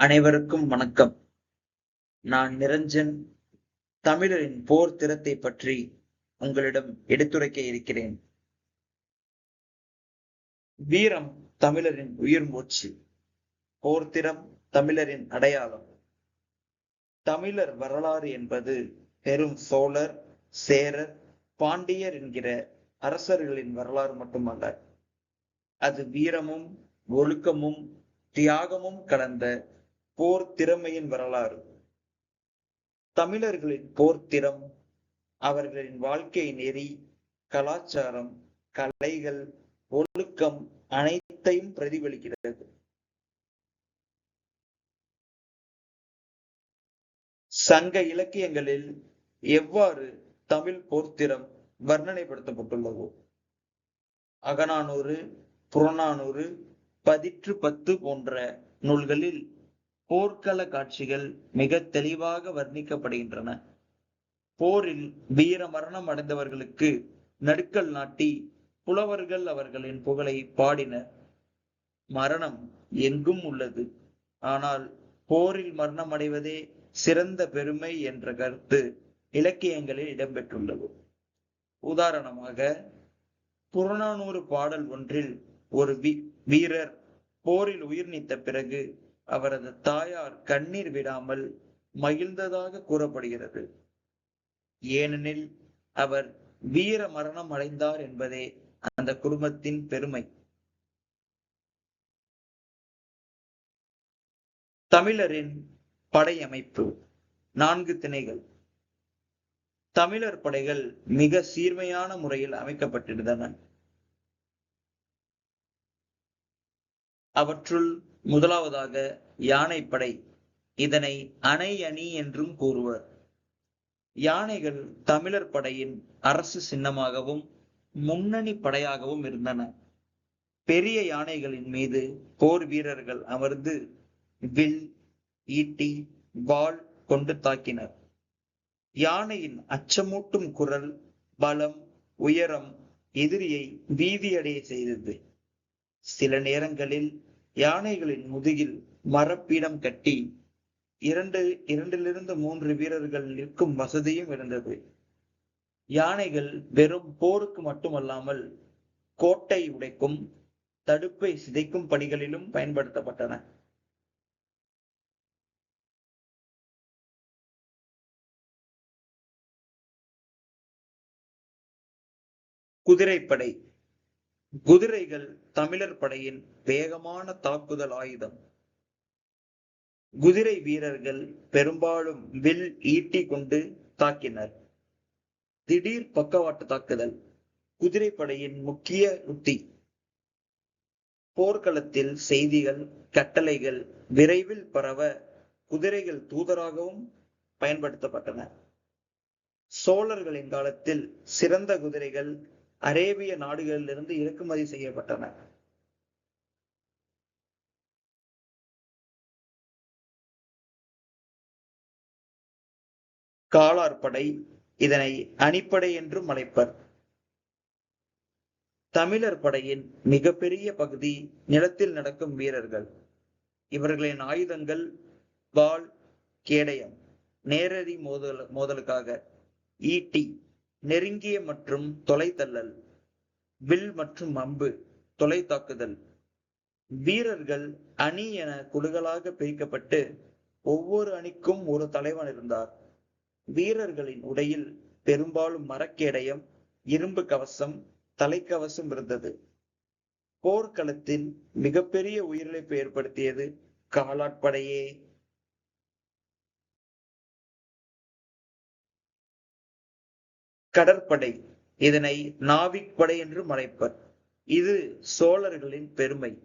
அனைவருக்கும் வணக்கம். நான் நிரஞ்சன் தமிழரின் போர் திறத்தை பற்றி உங்களிடம் எடுத்துரைக்க இருக்கிறேன். வீரம் தமிழரின் உயிர் மூச்சு போர்த்திறம் தமிழரின் அடையாளம். தமிழர் வரலாறு என்பது பெரும் சோழர் சேரர் பாண்டியர் என்கிற அரசர்களின் வரலாறு மட்டுமல்ல அது வீரமும் ஒழுக்கமும் தியாகமும் கலந்த போர் திறமையின் வரலாறு. தமிழர்களின் போர்த்திறம் அவர்களின் வாழ்க்கை நெறி கலாச்சாரம் கலைகள் ஒழுக்கம் அனைத்தையும் பிரதிபலிக்கிறது. சங்க இலக்கியங்களில் எவ்வாறு தமிழ் போர்த்திறம் வர்ணனைப்படுத்தப்பட்டுள்ளதோ அகநானூறு புறநானூறு பதிற்று பத்து போன்ற நூல்களில் போர்க்கள காட்சிகள் மிக தெளிவாக வர்ணிக்கப்படுகின்றன. போரில் வீர மரணம் அடைந்தவர்களுக்கு நடுக்கல் நாட்டி புலவர்கள் அவர்களின் புகழை பாடினர் மரணம் எங்கும் உள்ளது. ஆனால் போரில் மரணம் அடைவதே சிறந்த பெருமை என்ற கருத்து இலக்கியங்களில் இடம்பெற்றுள்ளது. உதாரணமாக புறநானூறு பாடல் ஒன்றில் ஒரு வீரர் போரில் உயிர் நீத்த பிறகு அவரது தாயார் கண்ணீர் விடாமல் மகிழ்ந்ததாக கூறப்படுகிறது. ஏனெனில் அவர் வீர மரணம் அடைந்தார் என்பதே அந்த குடும்பத்தின் பெருமை. தமிழரின் படையமைப்பு. நான்கு திணைகள். தமிழர் படைகள் மிக சீர்மையான முறையில் அமைக்கப்பட்டிருந்தன. அவற்றுள் முதலாவதாக யானைப்படை. இதனை அணை அணி என்றும் கூறுவர். யானைகள் தமிழர் படையின் அரசு சின்னமாகவும் முன்னணி படையாகவும் இருந்தன. பெரிய யானைகளின் மீது போர் வீரர்கள் அமர்ந்து வில் ஈட்டி வாள் கொண்டு தாக்கினர். யானையின் அச்சமூட்டும் குரல் பலம் உயரம் எதிரியை பீதியடைய செய்தது. சில நேரங்களில் யானைகளின் முதுகில் மரப்பீடம் கட்டி இரண்டு இரண்டிலிருந்து மூன்று வீரர்கள் நிற்கும் வசதியும் இருந்தது. யானைகள் வெறும் போருக்கு மட்டுமல்லாமல் கோட்டை உடைக்கும் தடுப்பை சிதைக்கும் பணிகளிலும் பயன்படுத்தப்பட்டன. குதிரைப்படை குதிரைகள் தமிழர் படையின் வேகமான தாக்குதல் ஆயுதம். குதிரை வீரர்கள் பெரும்பாலும் வில் ஈட்டி கொண்டு தாக்கினர். திடீர் பக்கவாட்டு தாக்குதல் குதிரைப்படையின் முக்கிய உத்தி. போர்க்களத்தில் செய்திகள் கட்டளைகள் விரைவில் பரவ குதிரைகள் தூதராகவும் பயன்படுத்தப்பட்டன. சோழர்களின் காலத்தில் சிறந்த குதிரைகள் அரேபிய நாடுகளிலிருந்து இறக்குமதி செய்யப்பட்டன. காலார்படை இதனை அணிப்படை என்றும் அழைப்பர் தமிழர் படையின் மிகப்பெரிய பகுதி நிலத்தில் நடக்கும் வீரர்கள். இவர்களின் ஆயுதங்கள் வாள் கேடயம் நேரடி மோதல் மோதலுக்காக ஈட்டி நெருங்கிய மற்றும் தொலைத்தள்ளல் வில் மற்றும் அம்பு தொலை தாக்குதல் வீரர்கள் அணி என குழுகளாக பிரிக்கப்பட்டு ஒவ்வொரு அணிக்கும் ஒரு தலைவன் இருந்தார். வீரர்களின் உடையில் பெரும்பாலும் மரக்கேடயம் இரும்பு கவசம் தலைக்கவசம் இருந்தது. போர்க்களத்தில் மிகப்பெரிய உயிரிழப்பு ஏற்படுத்தியது காலாட்படையே கடற்படை இதனை நாவிக் படை என்று அழைப்பர் இது சோழர்களின் பெருமை.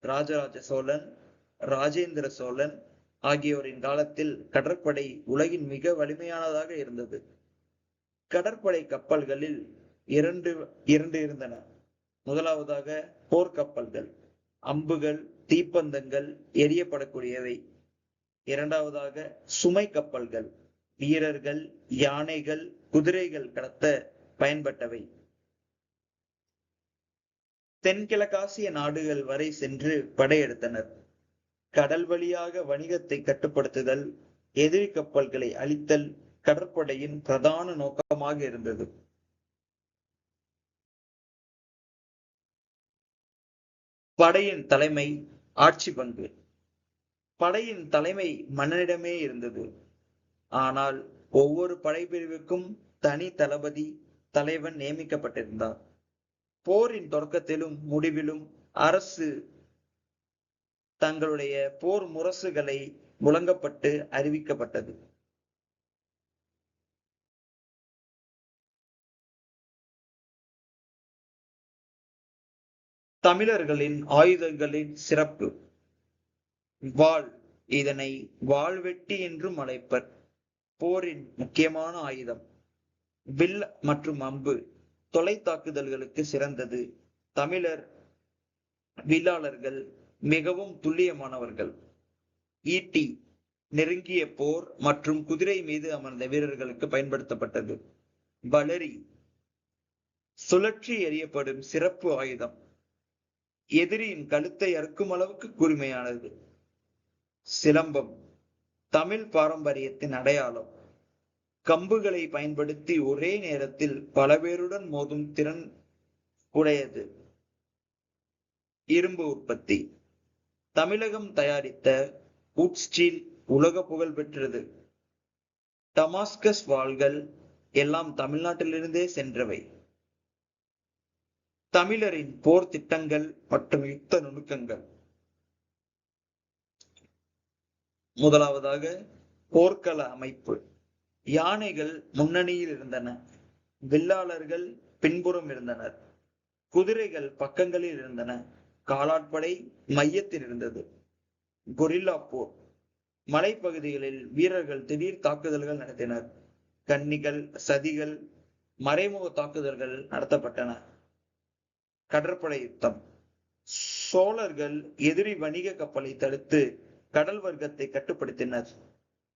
ராஜராஜ சோழன் ராஜேந்திர சோழன் ஆகியோரின் காலத்தில் கடற்படை உலகின் மிக வலிமையானதாக இருந்தது. கடற்படை கப்பல்களில் இரண்டு இரண்டு இருந்தன. முதலாவதாக போர்க்கப்பல்கள். அம்புகள் தீப்பந்தங்கள் எரியப்படக்கூடியவை. இரண்டாவதாக சுமை கப்பல்கள் வீரர்கள் யானைகள் குதிரைகள் கடத்த பயன்பட்டவை. தென்கிழக்காசிய நாடுகள் வரை சென்று படையெடுத்தனர். கடல் வழியாக வணிகத்தை கட்டுப்படுத்துதல் எதிரி கப்பல்களை அழித்தல் கடற்படையின் பிரதான நோக்கமாக இருந்தது. படையின் தலைமை ஆட்சி பங்கு. படையின் தலைமை மன்னனிடமே இருந்தது. ஆனால் ஒவ்வொரு படைப்பிரிவுக்கும் தனி தளபதி தலைவன் நியமிக்கப்பட்டிருந்தார். போரின் தொடக்கத்திலும் முடிவிலும் அரசு தங்களுடைய போர் முரசுகளை முழங்கப்பட்டு அறிவிக்கப்பட்டது. தமிழர்களின் ஆயுதங்களின் சிறப்பு. வாள் இதனை வாள்வெட்டி என்றும் அழைப்பர். போரின் முக்கியமான ஆயுதம். வில் மற்றும் அம்பு தொலை தாக்குதல்களுக்கு சிறந்தது. தமிழர் வில்லாளர்கள் மிகவும் துல்லியமானவர்கள். ஈட்டி நெருங்கிய போர் மற்றும் குதிரை மீது அமர்ந்த வீரர்களுக்கு பயன்படுத்தப்பட்டது. வளரி சுழற்றி எறியப்படும் சிறப்பு ஆயுதம். எதிரியின் கழுத்தை அறுக்கும் அளவுக்கு கூர்மையானது. சிலம்பம் தமிழ் பாரம்பரியத்தின் அடையாளம். கம்புகளை பயன்படுத்தி ஒரே நேரத்தில் பல பேருடன் மோதும் திறன் உடையது. இரும்பு உற்பத்தி. தமிழகம் தயாரித்த உட்ஸ்டீல் உலக புகழ் பெற்றது. டமாஸ்கஸ் வாள்கள் எல்லாம் தமிழ்நாட்டிலிருந்தே சென்றவை. தமிழரின் போர் திட்டங்கள் மற்றும் யுத்த நுணுக்கங்கள். முதலாவதாக போர்க்கள அமைப்பு. யானைகள் முன்னணியில் இருந்தன. வில்லாளர்கள் பின்புறம் இருந்தனர். குதிரைகள் பக்கங்களில் இருந்தன. காலாட்படை மையத்தில் இருந்தது. கொரில்லா போர். மலைப்பகுதிகளில் வீரர்கள் திடீர் தாக்குதல்கள் நடத்தினர். கன்னிகள் சதிகள் மறைமுக தாக்குதல்கள் நடத்தப்பட்டன. கடற்படை யுத்தம். சோழர்கள் எதிரி வணிக கப்பலை தடுத்து கடல் வர்க்கத்தை கட்டுப்படுத்தினர்.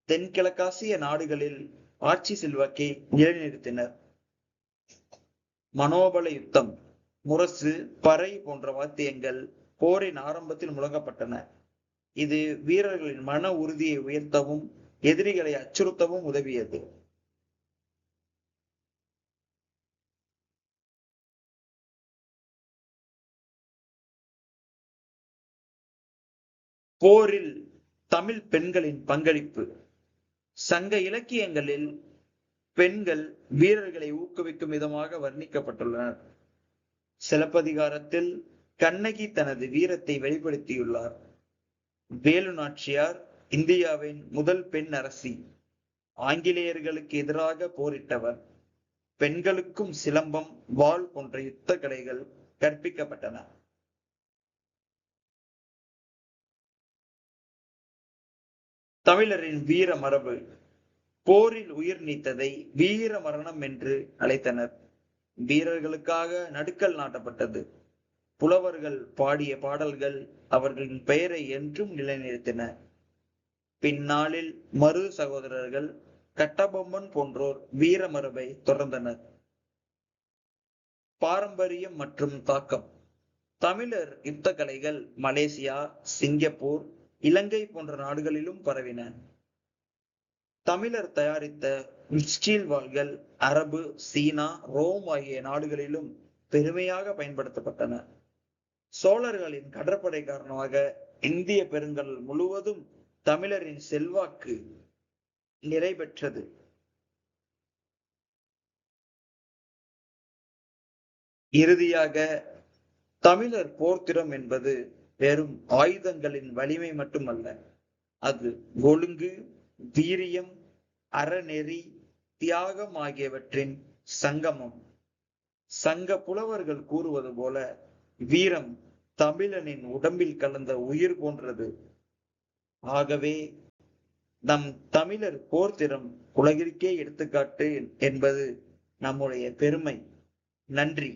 தென்கிழக்காசிய நாடுகளில் ஆட்சி செல்வாக்கை நிலைநிறுத்தினர். மனோபல யுத்தம் முரசு பறை போன்ற வாத்தியங்கள் போரின் ஆரம்பத்தில் முழங்கப்பட்டன. இது வீரர்களின் மன உறுதியை உயர்த்தவும் எதிரிகளை அச்சுறுத்தவும் உதவியது. போரில் தமிழ் பெண்களின் பங்களிப்பு. சங்க இலக்கியங்களில் பெண்கள் வீரர்களை ஊக்குவிக்கும் விதமாக வர்ணிக்கப்பட்டுள்ளனர். சிலப்பதிகாரத்தில் கண்ணகி தனது வீரத்தை வெளிப்படுத்தியுள்ளார். வேலு நாச்சியார் இந்தியாவின் முதல் பெண் அரசி. ஆங்கிலேயர்களுக்கு எதிராக போரிட்டவர். பெண்களுக்கும் சிலம்பம் வாள் போன்ற யுத்த கலைகள் கற்பிக்கப்பட்டன. தமிழரின் வீர மரபு. போரில் உயிர் நீத்ததை வீர மரணம் என்று அழைத்தனர். வீரர்களுக்காக நடுக்கல் நாட்டப்பட்டது. புலவர்கள் பாடிய பாடல்கள் அவர்களின் பெயரை என்றும் நிலைநிறுத்தின. பின்னாளில் மறு சகோதரர்கள் கட்டபொம்மன் போன்றோர் வீர மரபை தொடர்ந்தனர். பாரம்பரியம் மற்றும் தாக்கம். தமிழர் யுத்த கலைகள் மலேசியா சிங்கப்பூர் இலங்கை போன்ற நாடுகளிலும் பரவின. தமிழர் தயாரித்த ஸ்டீல் வாள்கள் அரபு சீனா ரோம் ஆகிய நாடுகளிலும் பெருமையாக பயன்படுத்தப்பட்டன. சோழர்களின் கடற்படை காரணமாக இந்திய பெருங்கடல் முழுவதும் தமிழரின் செல்வாக்கு நிறை பெற்றது. இறுதியாக தமிழர் போர்த்திறம் என்பது வெறும் ஆயுதங்களின் வலிமை மட்டுமல்ல அது ஒழுங்கு வீரியம் அறநெறி தியாகம் ஆகியவற்றின் சங்கமம். சங்க புலவர்கள் கூறுவது போல வீரம் தமிழனின் உடம்பில் கலந்த உயிர் போன்றது. ஆகவே நம் தமிழர் போர்த்திறம் உலகிற்கே எடுத்துக்காட்டு என்பது நம்முடைய பெருமை. நன்றி.